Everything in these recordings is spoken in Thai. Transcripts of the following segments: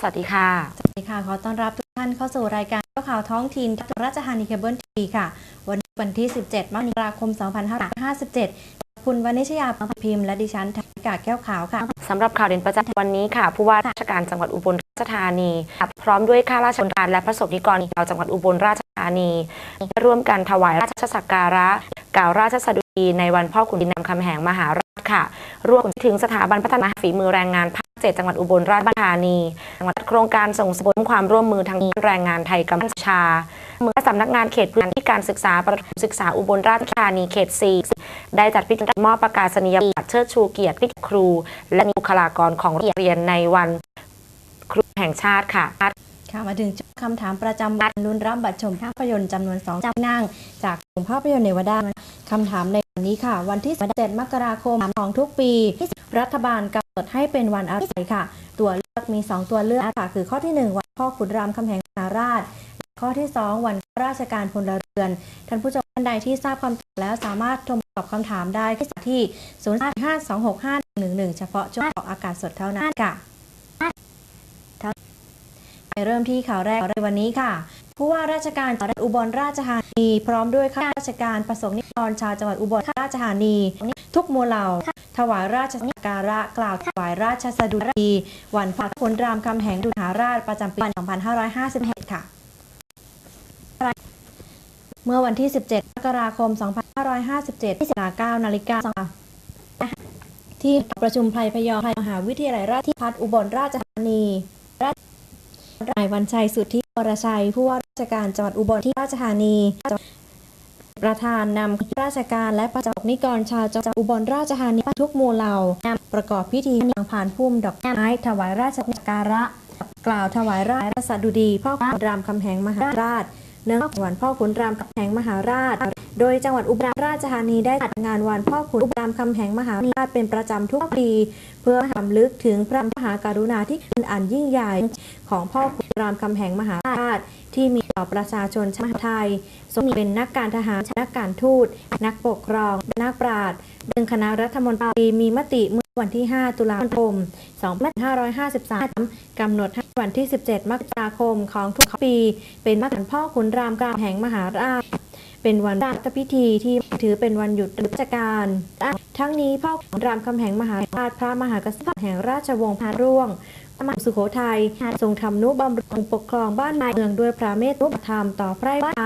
สวัสดีค่ะ สวัสดีค่ะ ขอต้อนรับทุกท่านเข้าสู่รายการข่าวท้องถิ่นจากราชธานีเคเบิลทีวีค่ะ วันนี้วันที่ 17 มกราคม 2557 คุณวณิชยาพิมพ์และดิฉันธนิกาแก้วขาวค่ะสำหรับข่าวเด่นประจำวันนี้ค่ะ ผู้ว่าราชการจังหวัดอุบลราชธานี พร้อมด้วยข้าราชการและพระสงฆ์นิกรชาวจังหวัดอุบลราชธานี ร่วมกันถวายราชสักการะ กล่าวราชสดุดีในวันพ่อขุนดินนำคำแหงมหาราช ค่ะ รวมถึงสถาบันพัฒนาฝีมือแรงงานภาคเจ็ดจังหวัดอุบลราชธานีจังหวัดโครงการส่งเสริมความร่วมมือทางด้านแรงงานไทยกัมพูชาเมื่อสำนักงานเขตพื้นที่การศึกษาประถมศึกษาอุบลราชธานีเขต 4 ได้จัดพิธีมอบประกาศนียบัตรเชิดชูเกียรติครู และบุคลากรของโรงเรียนในวันครูแห่งชาติค่ะค่ะมาถึงคำถามประจำวันลุ้นรับบัตรชมภาพยนตร์จำนวน2จำนั่งจากกลุ่มภาพยนตร์เนวาดาคำถามใน นนี้ค่ะ วันที่17มกราคมของทุกปี รัฐบาลกำหนดให้เป็นวันอะไรค่ะ ตัวเลือกมี 2 ตัวเลือกค่ะ คือข้อที่ 1 วันพ่อขุนรามคำแหงมหาราช ข้อที่ 2 วันราชการพลเรือน ท่านผู้ชมท่านใดที่ทราบคำตอบแล้วสามารถโทรมตอบคำถามได้ที่ 0526511 เฉพาะช่วงออกอากาศสดเท่านั้นค่ะไปเริ่มที่ข่าวแรกในวันนี้ค่ะ ผู้ว่าราชการจังหวัดอุบลราชธานี พร้อมด้วยข้าราชการประสงค์นิกรชาวจังหวัดอุบลราชธานี ทุกหมู่เหล่า ถวายราชสักการะกล่าวถวายราชสดุดีวันพระคุณรามคำแหงดุหาราชประจำปี 2551 ค่ะ เมื่อวันที่ 17 มกราคม 2557ที่9นาฬิกาที่ประชุมไพรพยอมมหาวิทยาลัยราชภัฏอุบลราชธานีนายวันชัยสุทธิ วรชัยผู้ว่าราชการจังหวัดอุบลที่ราชธานีประธานนำราชการและประจักษ์นิกรชาวจังหวัดอุบลราชธานีทุกหมู่เหล่านำประกอบพิธีอย่างผ่านพุ่มดอกไม้ถวายราชกการะ กล่าวถวายราชสดุดีพ่อขุนรามคำแหงมหาราชเนื่องวันพ่อขุนรามคำแหงมหาราช โดยจังหวัดอุบลราชธานีได้จัดงานวันพ่อขุนรามคำแหงมหาราชเป็นประจำทุกปี เพื่อรำลึกถึงพระมหากรุณาธิคุณอันยิ่งใหญ่ของพ่อขุนรามคำแหงมหาราชที่มีต่อประชาชนชาติไทยทรงเป็นนักการทหารนักการทูต นักปกครอง นักปราชญ์ดึงคณะรัฐมนตรีมีมติเมื่อวันที่ 5 ตุลาคม 2553 กำหนดให้วันที่ 17 มกราคมของทุกปี เป็นวันพ่อขุนรามกำแหงมหาราช เป็นวันราชพิธีที่ถือเป็นวันหยุดราชการ ทั้งนี้พ่อขุนรามคำแหงมหาราชพระมหากษัตริย์แห่งราชวงศ์พาร่วงมหาสุโขทัยทรงทำนุบำรุงปกครองบ้านเมืองด้วยพระเมตตุธรรมต่อพระบ้าน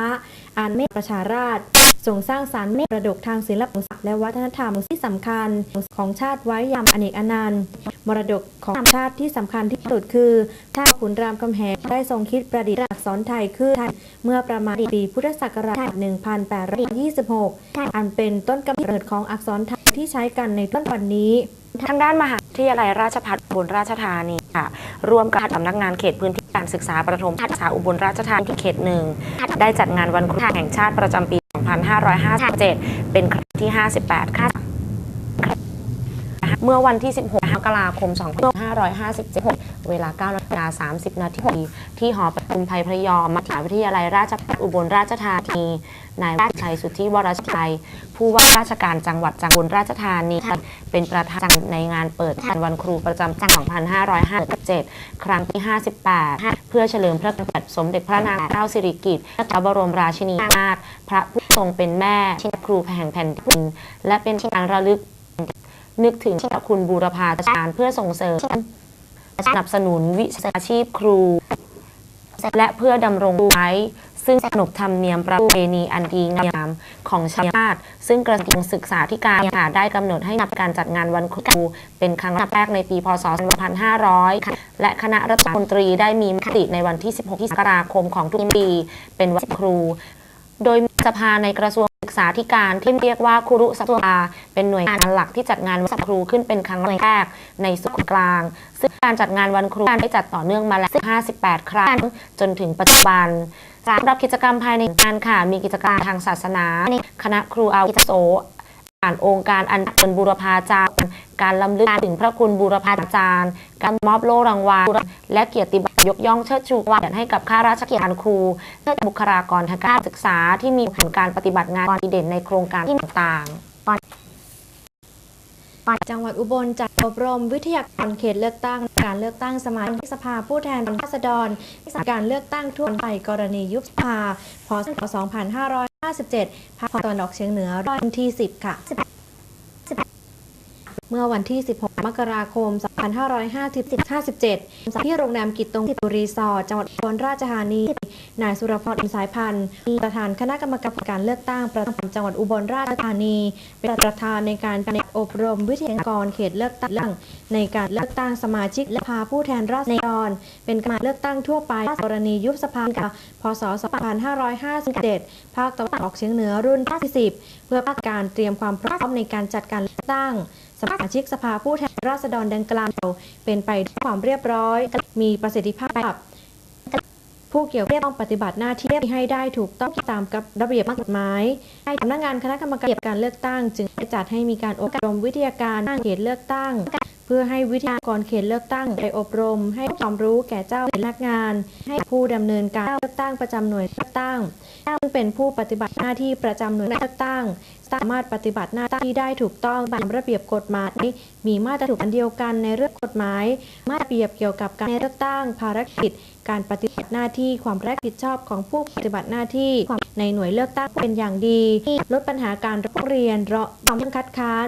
อันเมตประชาราชทรงสร้างสารรค์ประดกทางศิลปะและวัฒนธรรมที่สำคัญของชาติไว้ยามอเนกอนันต์ มรดกของชาติที่สำคัญที่สุดคือชาติขุนรามคำแหงได้ทรงคิดประดิษฐ์อักษรไทยขึ้นเมื่อประมาณปีพุทธศักราช 1826 อันเป็นต้นกำเนิดของอักษรไทยที่ใช้กันในต้นวันนี้ทางด้านมหาวิทยาลัยราชภัฏอุบลราชธานีค่ะร่วมกับสำนักงานเขตพื้นที่การศึกษาประถมศึกษาอุบลราชธานีเขตหนึ่งได้จัดงานวันครูแห่งชาติประจำปี 2557 เป็นครั้งที่ 58ค่ะ เมื่อวันที่ 16 มกราคม 2556 เวลา9นาฬิกา30 นาที ที่หอประชุมภัยพระยอมมหาวิทยาลัยราชภัฏอุบลราชธานี นายราชชัยสุทธิวรชัย ผู้ว่าราชการจังหวัดจังหวัดอุบลราชธานี เป็นประธานในงานเปิดงานวันครูประจำปี2557 ครั้งที่ 58 เพื่อเฉลิมพระเกียรติสมเด็จพระนางเจ้าสิริกิติ์พระบรมราชินีนาถพระผู้ทรงเป็นแม่ครูแห่งแผ่นดินและเป็นการระลึก นึกถึงพระคุณบูรพาจารย์เพื่อส่งเสริมสนับสนุนวิชาชีพครู และเพื่อดำรงไว้ ซึ่งขนบธรรมเนียมประเพณีอันดีงามของชาติ ซึ่งกระทรวงศึกษาธิการได้กำหนดให้นับการจัดงานวันครู เป็นครั้งแรกในปี พศ 2500 และคณะรัฐมนตรีได้มีมติในวันที่ 16 มกราคมของทุกปี เป็นวันครู โดยสภาในกระทรวงาธิการที่เรียกว่าครุสภาเป็นหน่วยงานหลักที่จัดงานวันครูขึ้นเป็นครั้งแรกในส่วนกลาง ซึ่งการจัดงานวันครูได้จัดต่อเนื่องมาแล้ว 58 ครั้ง จนถึงปัจจุบันสำหรับกิจกรรมภายในงานค่ะ มีกิจกรรมทางศาสนา คณะครูอาวุโสอ่านองค์การอันเชิญบูรพาจารย์ การลำลึกถึงพระคุณบูรพาจารย์ การมอบโล่รางวัลและเกียรติบัตรยกย่องเชิดชูเกียรติให้กับข้าราชการครูและบุคลากรทางการศึกษาที่มีผลการปฏิบัติงานดีเด่นในโครงการต่างๆจังหวัดอุบลจัดอบรมวิทยากรเขตเลือกตั้ง การเลือกตั้งสมาชิกสภาผู้แทนราษฎรการเลือกตั้งทั่วไปกรณียุบสภาพศ2557ภาคตะวันออกเฉียงเหนือวันที่ 10 ค่ะ เมื่อวันที่ 16 มกราคม 2557 ที่โรงแรมกิตตงติรีสอร์ทจังหวัดอุบลราชธานี นายสุรพรอินสายพันธ์ ประธานคณะกรรมการการเลือกตั้งประจำจังหวัดอุบลราชธานี เป็นประธานในการอบรมวิทยากรเขตเลือกตั้ง ในการเลือกตั้งสมาชิกและพาผู้แทนราษฎร เป็นการเลือกตั้งทั่วไปกรณียุบสภาพศ 2557 ภาคตะวันออกเฉียงเหนือรุ่นที่10เพื่อการเตรียมความพร้อมในการจัดการเลือกตั้ง สมาชิกสภาผู้แทนราษฎรดังกล่าวเป็นไปด้วยความเรียบร้อย มีประสิทธิภาพ ผู้เกี่ยวข้องต้องปฏิบัติหน้าที่ให้ได้ถูกต้องตามกับระเบียบกฎหมายให้สำนักงานคณะกรรมการการเลือกตั้ง จึงจัดให้มีการอบรมวิทยาการเขตเลือกตั้ง เพื่อให้วิทยากรเขตเลือกตั้งไปอบรม ให้ความรู้แก่เจ้าพนักงาน ให้ผู้ดำเนินการเลือกตั้งประจำหน่วยเลือกตั้ง ซึ่งเป็นผู้ปฏิบัติหน้าที่ประจำหน่วยเลือกตั้ง สามารถปฏิบัติหน้าที่ได้ถูกต้องตามระเบียบกฎหมาย มีมาตรฐานเดียวกันในเรื่องกฎหมาย มาตระเบียบเกี่ยวกับการเลือกตั้งภารกิจ การปฏิบัติหน้าที่ความรับผิดชอบของผู้ปฏิบัติหน้าที่ในหน่วยเลือกตั้งเป็นอย่างดี ลดปัญหาการร้องเรียนเราความคัดค้าน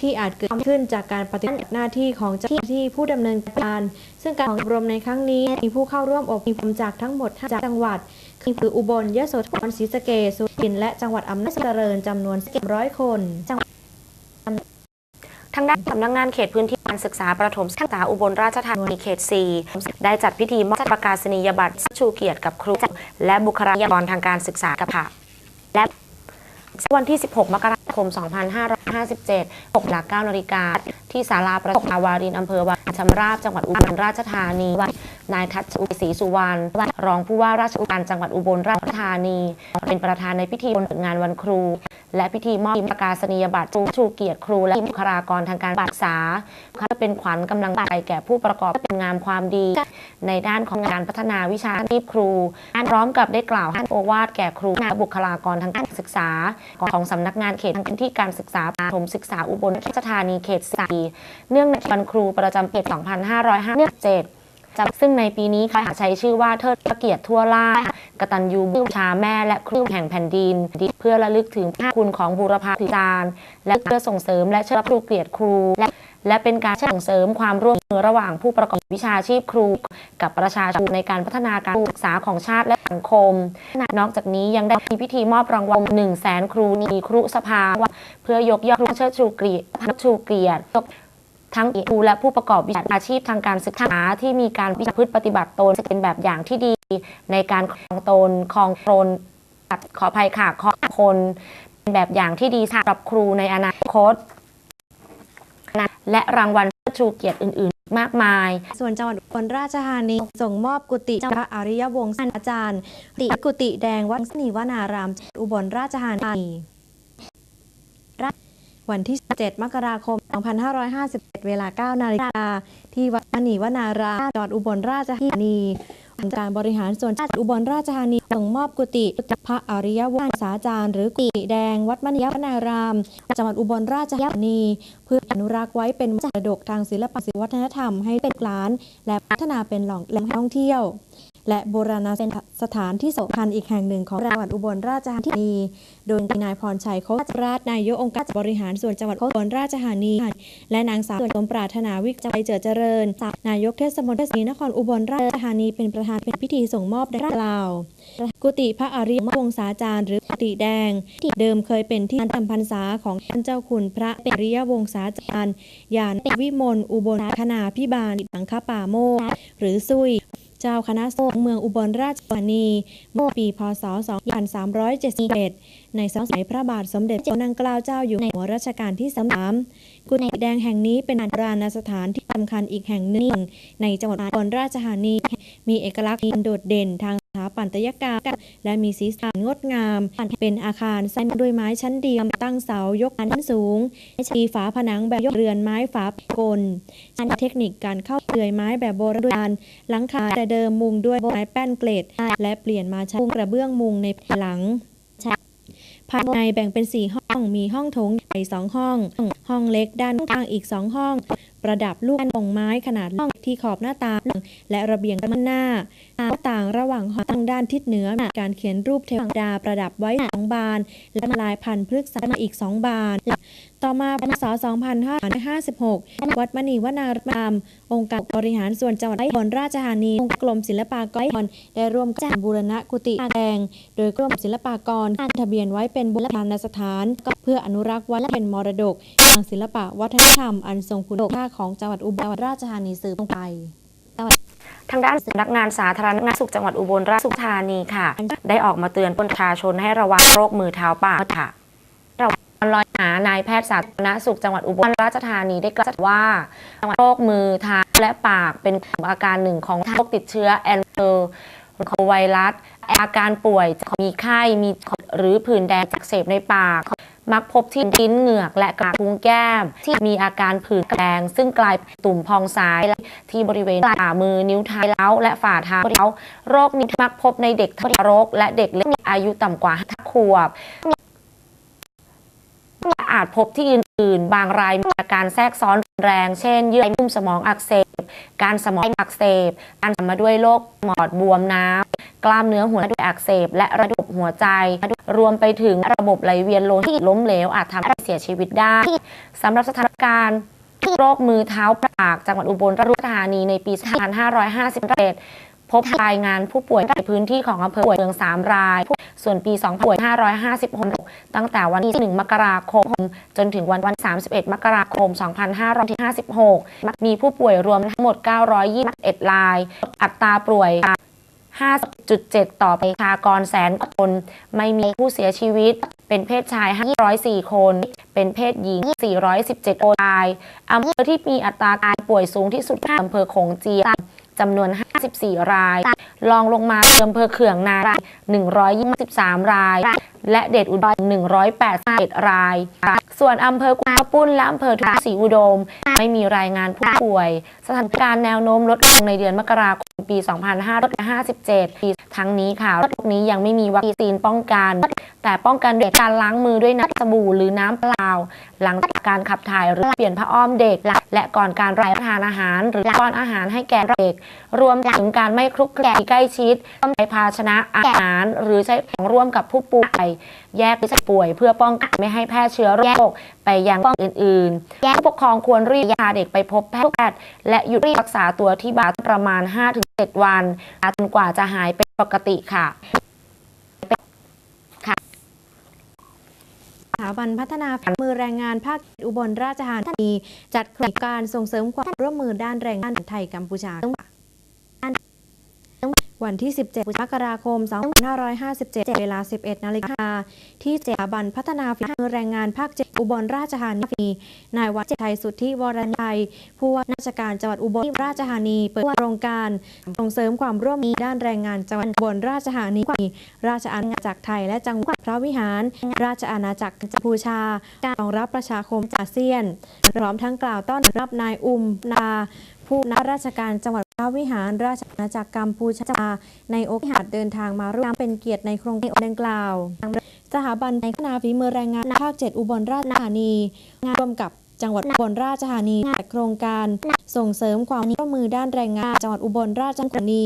ที่อาจเกิดขึ้นจากการปฏิบัติหน้าที่ของเจ้าหน้าที่ผู้ดำเนินการ ซึ่งการอบรมในครั้งนี้มีผู้เข้าร่วมอบรมจากทั้งหมด5จังหวัด คืออุบลยโสธรศรีสะเกษสุรินทร์และจังหวัดอำนาจเจริญจำนวน100 คนทางด้านสำนักงานเขตพื้นที่การศึกษาประถมศึกษาอุบลราชธานีเขต 4 ได้จัดพิธีมอบประกาศนียบัตรชูเกียรติกับครู และบุคลากรทางการศึกษากับค่ะและ วันที่ 16 มกราคม 2557 6นาฬิกา9นาฬิกา ที่ศาลาประกาวารินอำเภอวานชำราบจังหวัดอุบลราชธานี นายทัชอุศรีสุวรรณ รองผู้ว่าราชการจังหวัดอุบลราชธานี เป็นประธานในพิธีเปิดงานวันครู และพิธีมอบประกาศนียบัตรชูเกียรติครู และบุคลากรทางการศึกษาเพื่อเป็นขวัญกำลังใจแก่ผู้ประกอบเป็นงามความดี ในด้านของการพัฒนาวิชาชีพครูพร้อมกับได้กล่าวให้โอวาทแก่ครูและบุคลากรทางการศึกษา ของสำนักงานเขตพื้นที่การศึกษาประถมศึกษาอุบลราชธานีเขต4เนื่องในวันครูประจำปี2557 จะซึ่งในปีนี้ค่ะใช้ชื่อว่าเทิดพระเกียรติทั่วล่ากตัญญูบูชาแม่และครูแห่งแผ่นดิน เพื่อระลึกถึงพระคุณของบูรพาจารย์และเพื่อส่งเสริมและเชิดชูเกียรติครูและและเป็นการส่งเสริมความร่วมมือระหว่างผู้ประกอบวิชาชีพครู กับประชาชนในการพัฒนาการศึกษาของชาติและสังคม นอกจากนี้ยังได้มีพิธีมอบรางวัล1 0 0 0 0แสนครูนีครุสภา เพื่อยกย่องเชิดชูเกียรติชูเกียรติ ทั้งครูและผู้ประกอบวิชาอาชีพทางการศึกษาที่มีการวิชาพฤติปฏิบัติตนเป็นแบบอย่างที่ดีในการครองตนครองตนขออภัยค่ะคองคนเป็นแบบอย่างที่ดีสำหรับครูในอนาคต และรางวัลเชิดชูเกียรติอื่น ๆ มากมาย ส่วนจังหวัดอุบลราชธานีส่งมอบกุฏิพระอริยวงศ์อาจารย์ติกุฏิแดงวัดสนีวนารามอุบลราชธานี วันที่ 7 มกราคม 2551เวลา 9 นาฬิกา ที่วัดมณีวนารามจังหวัดอุบลราชธานีองค์การบริหารส่วนจังหวัดอุบลราชธานีส่งมอบกุฏิพระอริยวงศาจารย์หรือกุฏิแดงวัดมณีวนาราม จังหวัดอุบลราชธานี เพื่ออนุรักษ์ไว้เป็นมรดกทางศิลปศิลปวัฒนธรรมให้เป็นหลาน และพัฒนาเป็นแหล่งแหล่งท่องเที่ยว และโบราณสถานที่สำคัญอีกแห่งหนึ่งของจังหวัดอุบลราชธานี โดยนายพรชัยโคตรราชนายกองค์การบริหารส่วนจังหวัดอุบลราชธานี และนางสาวสมปรารถนาวิจัยเจิดเจริญ นายกเทศมนตรีนครอุบลราชธานีเป็นประธานเป็นพิธีส่งมอบดังกล่าว กุฏิพระอริยวงศาจารย์ หรือกุฏิแดง ที่เดิมเคยเป็นที่จำพรรษาของท่านเจ้าคุณพระเปริยวงศาจารย์ยานวิมลอุบลคณาพิบาลสังฆปาโมหรือซุย เจ้าคณะสงฆ์เมืองอุบลราชธานีเมื่อปีพศ 2371 ในสมัยพระบาทสมเด็จเจ้านางเกล้าเจ้าอยู่ในหัวรัชกาลที่สาม กุฏิแดงแห่งนี้เป็นโบราณสถานที่สำคัญอีกแห่งหนึ่ง ในจังหวัดอุบลราชธานี มีเอกลักษณ์โดดเด่นทางสถาปัตยกรรมและมีสีสันงดงาม เป็นอาคารสร้างด้วยไม้ชั้นเดียวตั้งเสายกชั้นสูงมีฝาผนังแบบยกเรือนไม้ฝากลใช้เทคนิคการเข้าเปลือยไม้แบบโบราณหลังคาแต่เดิมมุงด้วยไม้แป้นเกล็ดและเปลี่ยนมาใช้กระเบื้องมุงในหลัง ภายในแบ่งเป็น 4 ห้อง มีห้องโถงใหญ่2ห้อง ห้องเล็กด้านข้างอีก 2 ห้อง ประดับลูกโป่งไม้ขนาดล่องที่ขอบหน้าต่างและระเบียงด้านหน้า ต่างระหว่างหองทางด้านทิศเหนือมีการเขียนรูปเทวดาประดับไว้สองบาน และมาลายพันธุ์พฤกษามาอีก2บาน ต่อมาพศ 2556 วัดมณีวนาราม องค์การบริหารส่วนจังหวัดอุบลราชธานีองค์กรมศิลปากรได้ร่วมกันบูรณะกุฏิแดง โดยกรมศิลปากรทะเบียนไว้เป็นโบราณสถาน ก็เพื่ออนุรักษ์ไว้และเป็นมรดกทางศิลปะวัฒนธรรมอันทรงคุณค่าของจังหวัดอุบลราชธานีสืบไป ทางด้านสำนักงานสาธารณสุขจังหวัดอุบลราชธานีค่ะ ได้ออกมาเตือนประชาชนให้ระวังโรคมือเท้าปากค่ะเราลอยหานายแพทย์สาธารณสุขจังหวัดอุบลราชธานีได้กล่าวว่าโรคมือเท้าและปากเป็นอาการหนึ่งของโรคติดเชื้อแอนเฟอร์โคไวรัสอาการป่วยจะมีไข้มีหรือผื่นแดงจากเสพในปาก มักพบที่ลิ้นเหงือกและกระพุ้งแก้ม ที่มีอาการผื่นแดงซึ่งกลายเป็นตุ่มพองซ้ายที่บริเวณฝ่ามือนิ้วเท้าและฝ่าเท้าโรคนี้มักพบในเด็กทารก และเด็กเล็กอายุต่ำกว่า5ขวบอาจพบที่อื่นๆ บางรายมีอาการแทรกซ้อนแรง เช่น เยื่อหุ้มสมองอักเสบ การสมองอักเสบ การสมมาด้วยโรคหมอดบวมน้ำ กล้ามเนื้อหัวใจอักเสบ และระบบหัวใจ รวมไปถึงระบบไหลเวียนโลหิตล้มเหลวอาจทำให้เสียชีวิตได้สำหรับสถานการณ์โรคมือเท้าปากจังหวัดอุบลราชธานีในปี 2551 พบรายงานผู้ป่วยในพื้นที่ของอำเภอเมือง 3 ราย ส่วนปี 2556 ตั้งแต่วันที่ 1 มกราคม จนถึงวันวัน 31 มกราคม 2556 มีผู้ป่วยรวมทั้งหมด 921 ราย อัตราป่วย 5 5.7ต่อประชากรแสนคน ไม่มีผู้เสียชีวิต เป็นเพศชาย 504 คน เป็นเพศหญิง 417 คนตายอำเภอที่มีอัตราการป่วยสูงที่สุดออำเภอโขงเจียมจำนวน54 รายรองลงมาคืออำเภอเขื่องนาราย123 ราย และเดชอุดร181 ราย ส่วนอำเภอกุมภปุ้นและอำเภอทุกศรีอุดม ไม่มีรายงานผู้ป่วย สถานการณ์แนวโน้มลดลงในเดือนมกราคมปี 2557ปีทั้งนี้ค่ะโรคนี้ยังไม่มีวัคซีนป้องกัน แต่ป้องกันด้วยการล้างมือด้วยน้ำสบู่หรือน้ำเปล่า หลังจากการขับถ่ายหรือเปลี่ยนผ้าอ้อมเด็ก และก่อนการรับประทานอาหาร หรือป้อนอาหารให้แก่เด็ก รวมถึงการไม่คลุกคลีใกล้ชิดต้องใช้ภาชนะอาหาร หรือใช้ของร่วมกับผู้ป่วยแยกผู้ป่วย เพื่อป้องกันไม่ให้แพร่เชื้อโรคไปยังป้องอื่นๆผู้ปกครองควรรีบพาเด็กไปพบแพทย์และหยุดรักษาตัวที่บ้านประมาณ 5-7 วันจนกว่าจะหายเป็นปกติค่ะสถาบันพัฒนาฝีมือแรงงานภาคอุบลราชธานี จัดโครงการส่งเสริมความร่วมมือด้านแรงงานไทยกัมพูชา วันที่ 17มกราคม 2557 เวลา 11 นาฬิกา ที่สถาบันพัฒนาฝีมือแรงงานภาค7อุบลราชธานีนายวัชชัยสุทธิวรนัยผู้ว่าราชการจังหวัดอุบลราชธานี เปิดโครงการส่งเสริมความร่วมมือด้านแรงงานจังหวัดอุบลราชธานีราชอาณาจักรไทยและจังหวัดพระวิหาร ราชอาณาจักรกัมพูชา การรองรับประชาคมอาเซียน พร้อมทั้งกล่าวต้อนรับนายอุมนา ผู้นำราชการจังหวัดพระวิหารราชอาณาจักรกัมพูชา ในโอกาสเดินทางมาร่วมเป็นเกียรติในโครงการดังกล่าวสถาบันในคณะฝีมือแรงงานภาค 7 อุบลราชธานีงานร่วมกับจังหวัดอุบลราชธานีจัดโครงการ ส่งเสริมความร่วมมือด้านแรงงานจังหวัดอุบลราชธานี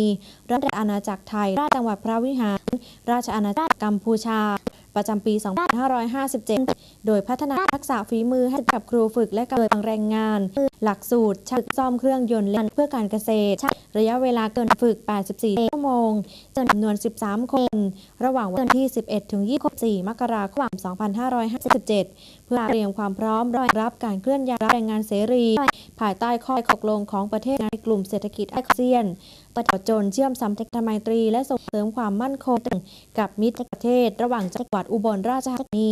รัฐอาณาจักรไทย ราชจังหวัดพระวิหาร ราชอาณาจักรกัมพูชา ประจำปี 2557 โดยพัฒนาทักษะฝีมือให้กับครูฝึกและกำลังแรงงาน หลักสูตรช่างซ่อมเครื่องยนต์เละเพื่อการเกษตร ระยะเวลาเกินฝึก 84 โมงจำนวน 13 คน ระหว่างวันที่ 11 ถึง 24 มกราคม 2557 เพื่อเตรียมความพร้อมรองรับการเคลื่อนย้ายแรงงานเสรี ภายใต้ข้อตกลงของประเทศในกลุ่มเศรษฐกิจอาเซียนประชาชนเชื่อมสัมพันธไมตรี และส่งเสริมความมั่นคงกับมิตรประเทศ ระหว่างจังหวัดอุบลราชธานี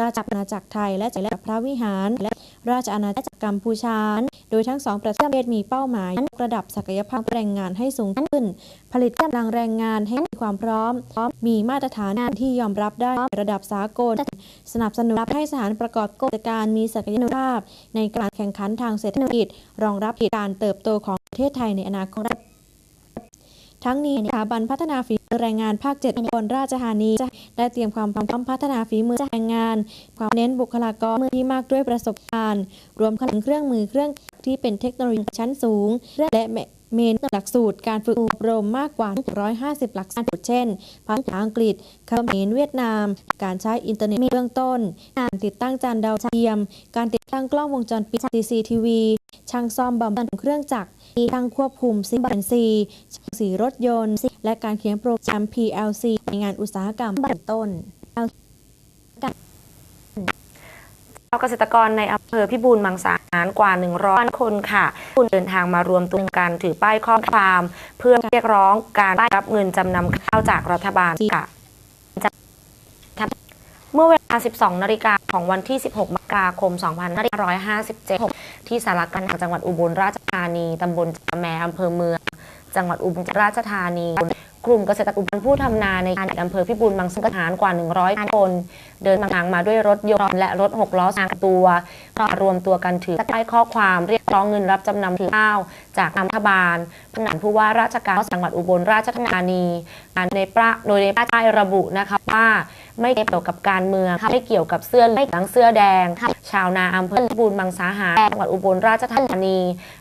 ราชอาณาจักรไทย และจังหวัดพระวิหาร และราชอาณาจักรกัมพูชา โดยทั้งสองประเทศมีเป้าหมาย ระดับศักยภาพแรงงานให้สูงขึ้น ผลิตกำลังแรงงานให้มีความพร้อม มีมาตรฐานที่ยอมรับได้ระดับสากล สนับสนุนให้สถานประกอบกิจการมีศักยภาพ ในการแข่งขันทางเศรษฐกิจ รองรับการเติบโตของประเทศไทยในอนาคตทั้งนี้สถาบันพัฒนาฝีมือแรงงานภาค7อุบลราชธานีได้เตรียมความพร้อมพัฒนาฝีมือแรงงาน ความเน้นบุคลากรที่มากด้วยประสบการณ์ รวมถึงเครื่องมือเครื่องที่เป็นเทคโนโลยีชั้นสูง และ เมนหลักสูตรการฝึกอบรมมากกว่า 150 หลักสูตร เช่น ภาษาอังกฤษเขมรเวียดนาม การใช้อินเทอร์เน็ตเบื้องต้น การติดตั้งจานดาวเทียม การติดตั้งกล้องวงจรปิด CCTV ช่างซ่อมบำบัดเครื่องจักรช่างควบคุมซิมบันซีช่างสีรถยนต์ และการเขียนโปรแกรม PLC ในงานอุตสาหกรรมเป็นต้น เกษตรกรในอำเภอพิบูลมังสาหารกว่า 100 คนค่ะคุณเดินทางมารวมตัวกันถือป้ายข้อความเพื่อเรียกร้องการได้รับเงินจำนำข้าวจากรัฐบาลค่ะเมื่อเวลา 12 นาฬิกาของวันที่ 16 มกราคม 2557 ที่สารกลางจังหวัดอุบลราชธานี ตำบลจาแมอำเภอเมือง จังหวัดอุบลราชธานี กลุ่มเกษตรกรผู้ทำนาในอำเภอพิบูลมังสาหารกว่า 100 คน เดินทางมาด้วยรถยนต์และรถหกล้อสามตัวรวมตัวกันถือป้ายข้อความเรียกร้องเงินรับจำนำถือข้าว จากรัฐบาลผู้นำผู้ว่าราชการจังหวัดอุบลราชธานีในประโดยในป้ายระบุนะคะว่า ไม่เกี่ยวกับการเมืองไม่เกี่ยวกับเสื้อเหลืองเสื้อแดง ชาวนาอำเภอบูลมังสาหาจังหวัดอุบลราชธานี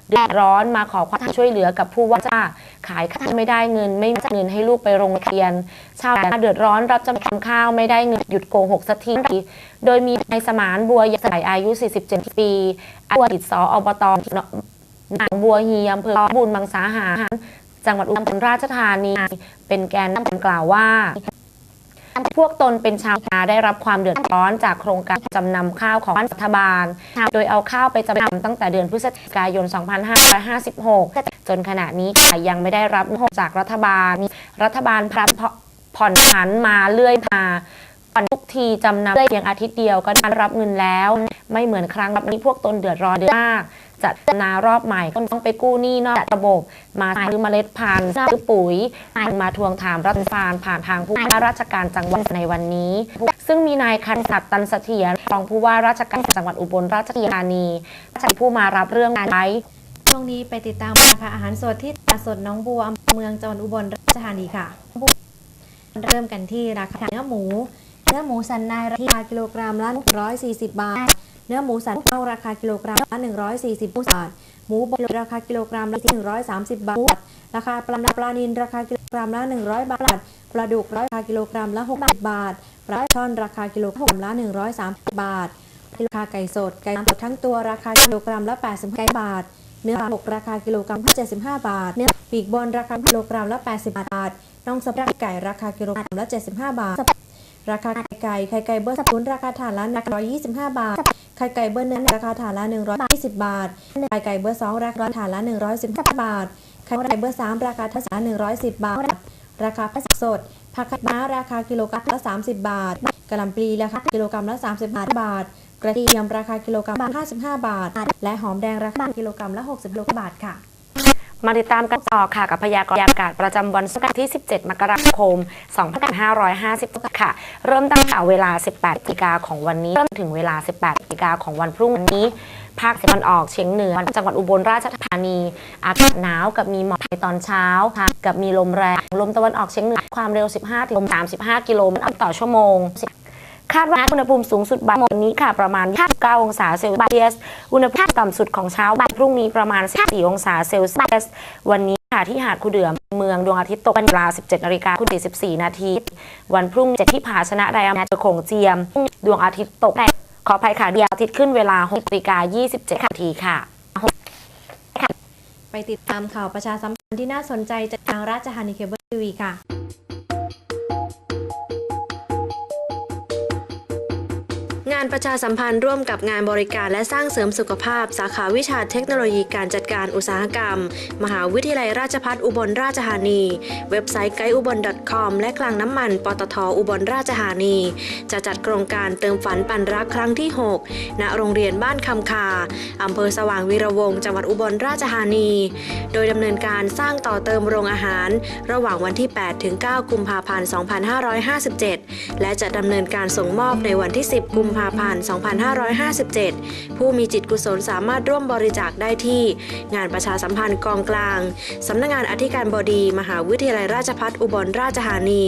เดือดร้อนมาขอความช่วยเหลือกับผู้ว่าจ้าขายข้าวไม่ได้เงิน ไม่มีเงินให้ลูกไปโรงเรียน ชาวนาเดือดร้อนรับจำนำข้าวไม่ได้เงินหยุดโกหกสักทีโดยมีนายสมานบัวใหญ่อายุ 47 ปีอดีตสอบตหนองบัวฮีอำเภอบูลมังสาหาจังหวัดอุบลราชธานี เป็นแกนนำกล่าวว่า พวกตนเป็นชาวนาได้รับความเดือดร้อนจากโครงการจำนำข้าวของรัฐบาล โดยเอาข้าวไปจำนำตั้งแต่เดือนพฤศจิกายน 2556 จนขณะนี้ยังไม่ได้รับงินจากรัฐบาล รัฐบาลพรับผ่อนผันมาเรื่อยมาผ่อนทุกทีจำนำเพียงอาทิตย์เดียวก็ได้รับเงินแล้ว ไม่เหมือนครั้งแบบนี้พวกตนเดือดร้อนมาก จะนารอบใหม่ก็ต้องไปกู้หนี้นอกระบบ มาซื้อเมล็ดพันธุ์ซื้อปุ๋ย มาทวงถามรัฐบาลผ่านทางผู้ว่าราชการจังหวัดในวันนี้ ซึ่งมีนายคันศักดิ์ตันเสถียรรองผู้ว่าราชการจังหวัดอุบลราชธานีจะผู้มารับเรื่องงานไว้ช่วงนี้ไปติดตามราคาอาหารสดที่ตลาดสดน้องบัวอำเภอเมืองจังหวัดอุบลราชธานีค่ะ เริ่มกันที่ราคาเนื้อหมู เนื้อหมูสันในราคากิโลกรัมละ140 บาท เนื้อหมูสันเข้าราคากิโลกรัมละ140บาท หมูบดราคากิโลกรัมละ130 บาท ราคาปลาปลานินราคากิโลกรัมละ100 บาท ปลาดุกราคากิโลกรัมละ60บาท ปลาช่อนราคากิโลกรัมละ130 บาท ราคาไก่สด ไก่สดทั้งตัวราคากิโลกรัมละ85บาท เนื้อปลาหกราคากิโลกรัมละ75 บาท เนื้อปีกบนราคากิโลกรัมละ80 บาทน่องสะโพกไก่ราคากิโลกรัมละ75 บาท ราคาไข่ไก่ไข่ไก่เบอร์สับปุนราคาถาดละ125 บาท ไข่ไก่เบอร์เนื้อราคาถาดละ120 บาท ไข่ไก่เบอร์2ราคาถาดละ115บาท ไข่ไก่เบอร์3ราคาถาดละ110 บาท ราคาผักสด ผักกาดม้าราคากิโลกรัมละ 30 บาทกะหล่ำปลีราคากิโลกรัมละ30บาท กระเทียมราคากิโลกรัมละ55 บาท และหอมแดงราคากิโลกรัมละ60บาทค่ะ มาติดตามกันต่อค่ะกับพยากรณ์อากาศประจำวันศุกร์ที่ 17 มกราคม 2550 ค่ะ เริ่มตั้งแต่เวลา 18นาฬิกาของวันนี้เริ่มถึงเวลา 18นาฬิกาของวันพรุ่งนี้ภาคตะวันออกเฉียงเหนือจังหวัดอุบลราชธานี อากาศหนาวกับมีหมอกในตอนเช้าค่ะกับมีลมแรงลมตะวันออกเฉียงเหนือความเร็ว 15 ถึง 35 กิโลเมตรต่อชั่วโมง คาดว่าอุณหภูมิสูงสุดบ่ายวันนี้ค่ะประมาณ29องศาเซลเซียส อุณหภูมิต่ำสุดของเช้าบ่ายพรุ่งนี้ประมาณ 4 องศาเซลเซียส วันนี้ค่ะที่หาดคูเดือมเมืองดวงอาทิตย์ตกเวลา 17นาฬิกาคุณ44นาที วันพรุ่งนี้ที่ผาชนะไดอามาจอโขงเจียม ดวงอาทิตย์ตกขออภัยค่ะดวงอาทิตย์ขึ้นเวลา6นาฬิกา27นาทีค่ะ ไปติดตามข่าวประชาสัมพันธ์ที่น่าสนใจจากทางราชธานีเคเบิลทีวีค่ะานประชาสัมพันธ์ร่วมกับงานบริการและสร้างเสริมสุขภาพ สาขาวิชาเทคโนโลยีการจัดการอุตสาหกรรม มหาวิทยาลัยราชภัฏอุบลราชธานี เว็บไซต์ไกด์อุบล .com และคลังน้ำมัน ปตทอุบลราชธานี จะจัดโครงการเติมฝันปันรักครั้งที่ 6 ณ โรงเรียนบ้านคำคาอำเภอสว่างวีระวงจังหวัดอุบลราชธานี โดยดำเนินการสร้างต่อเติมโรงอาหาร ระหว่างวันที่ 8 ถึง 9 กุมภาพันธ์ 2557 และจะดำเนินการส่งมอบในวันที่ 10 กุมภาพันธ์2557 ผู้มีจิตกุศลสามารถร่วมบริจาคได้ที่ งานประชาสัมพันธ์กองกลาง สำนักงานอธิการบดี มหาวิทยาลัยราชภัฏอุบลราชธานี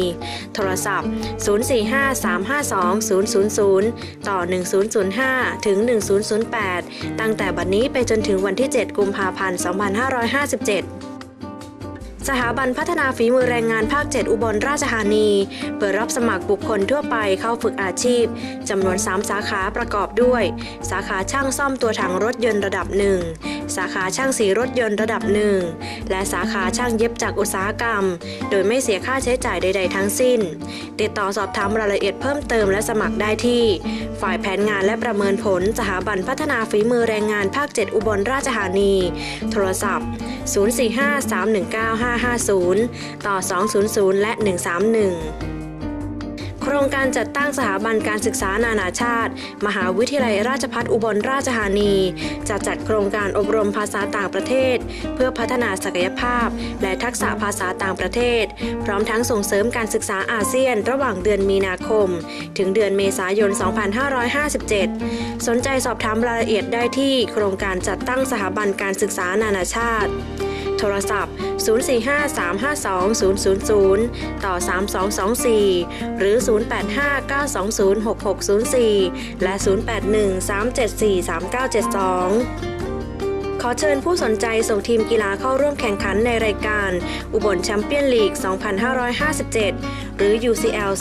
โทรศัพท์ 045-352-000 ต่อ 1005 ถึง 1008 ตั้งแต่บัดนี้ไปจนถึงวันที่ 7 กุมภาพันธ์ 2557 สถาบันพัฒนาฝีมือแรงงานภาค 7 อุบลราชธานี เปิดรับสมัครบุคคลทั่วไปเข้าฝึกอาชีพจำนวน 3 สาขาประกอบด้วย สาขาช่างซ่อมตัวถังรถยนต์ระดับ1สาขาช่างสีรถยนต์ระดับ1และสาขาช่างเย็บจากอุตสาหกรรม โดยไม่เสียค่าใช้จ่ายใด ๆ ทั้งสิ้น ติดต่อสอบถามรายละเอียดเพิ่มเติมและสมัครได้ที่ ฝ่ายแผนงานและประเมินผลสถาบันพัฒนาฝีมือแรงงานภาค 7 อุบลราชธานี โทรศัพท์ 0453195 550 ต่อ 200 และ 131โครงการจัดตั้งสถาบันการศึกษานานาชาติ มหาวิทยาลัยราชภัฏอุบลราชธานีจะจัดโครงการอบรมภาษาต่างประเทศ เพื่อพัฒนาศักยภาพ และทักษะภาษาต่างประเทศ พร้อมทั้งส่งเสริมการศึกษาอาเซียน ระหว่างเดือนมีนาคม ถึงเดือนเมษายน 2557 สนใจสอบถามรายละเอียดได้ที่ โครงการจัดตั้งสถาบันการศึกษานานาชาติ โทรศัพท์ 045-352-000 ต่อ 3224 หรือ 085-920-6604 และ 081-374-3972ขอเชิญผู้สนใจส่งทีมกีฬาเข้าร่วมแข่งขันในรายการ อุบลแชมเปี้ยนลีก 2557 หรือ UCL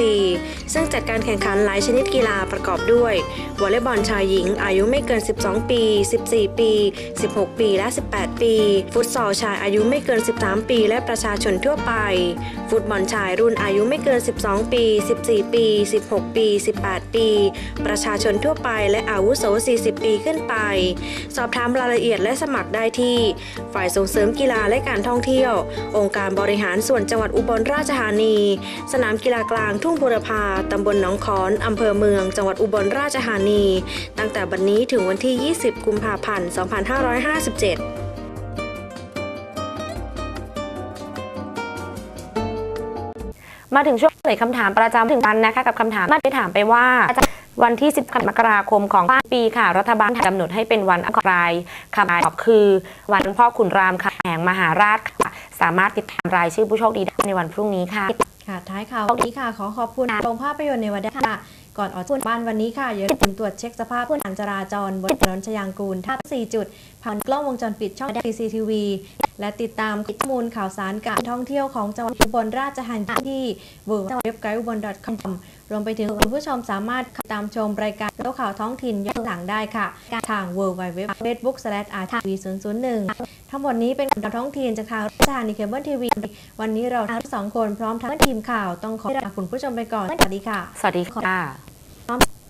2014 ซึ่งจัดการแข่งขันหลายชนิดกีฬาประกอบด้วย วอลเลย์บอลชายหญิง อายุไม่เกิน 12 ปี 14 ปี 16 ปี และ 18 ปี ฟุตซอลชายอายุไม่เกิน 13 ปี และประชาชนทั่วไป ฟุตบอลชายรุ่นอายุไม่เกิน 12 ปี 14 ปี 16 ปี 18 ปี ประชาชนทั่วไป และอาวุโส 40 ปีขึ้นไป สอบถามรายละเอียดและสมัครได้ที่ ฝ่ายส่งเสริมกีฬาและการท่องเที่ยว องค์การบริหารส่วนจังหวัดอุบลราชธานีสนามกีฬากลางทุ่งบุรพาตำบลหนองขอนอำเภอเมือง จังหวัดอุบลราชธานี ตั้งแต่บัดนนี้ถึงวันที่ 20 กุมภาพันธ์ 2557มาถึงช่วงเฉลยคำถามประจำถึงกันนะคะกับคำถามมาได้ถามไปว่า วันที่ 10 มกราคมของปีค่ะ รัฐบาลกำหนดให้เป็นวันอะไรคำตอบคือ วันพ่อขุนรามคำแหงมหาราชค่ะ สามารถติดตามรายชื่อผู้โชคดีได้ในวันพรุ่งนี้ค่ะ ค่ะ ท้ายข่าววันนี้ค่ะ ขอขอบคุณโรงภาพยนตร์ในวันนี้ค่ะ ก่อนออกจากบ้านวันนี้ค่ะอย่าลืมตรวจเช็คสภาพพื้นฐานจราจรบนถนนชยางกูลท่า4จุดผ่านกล้องวงจรปิดช่อง CCTV และติดตามข้อมูลข่าวสารการท่องเที่ยวของจังหวัดอุบลราชธานีที่ w w w อุบล .com รวมไปถึงคุณผู้ชมสามารถตามชมรายการเล่าข่าวท้องถิ่นย้อนหลังได้ค่ะ ทาง w w w facebook r t v 0 0 1ทั้งหมดนี้เป็นข่าวท้องถิ่นจากทางราชธานีเคเบิลทีวีวันนี้เราทั้งสองคนพร้อมทั้งทีมข่าวต้องขอลาคุณผู้ชมไปก่อนสวัสดีค่ะ สวัสดีค่ะ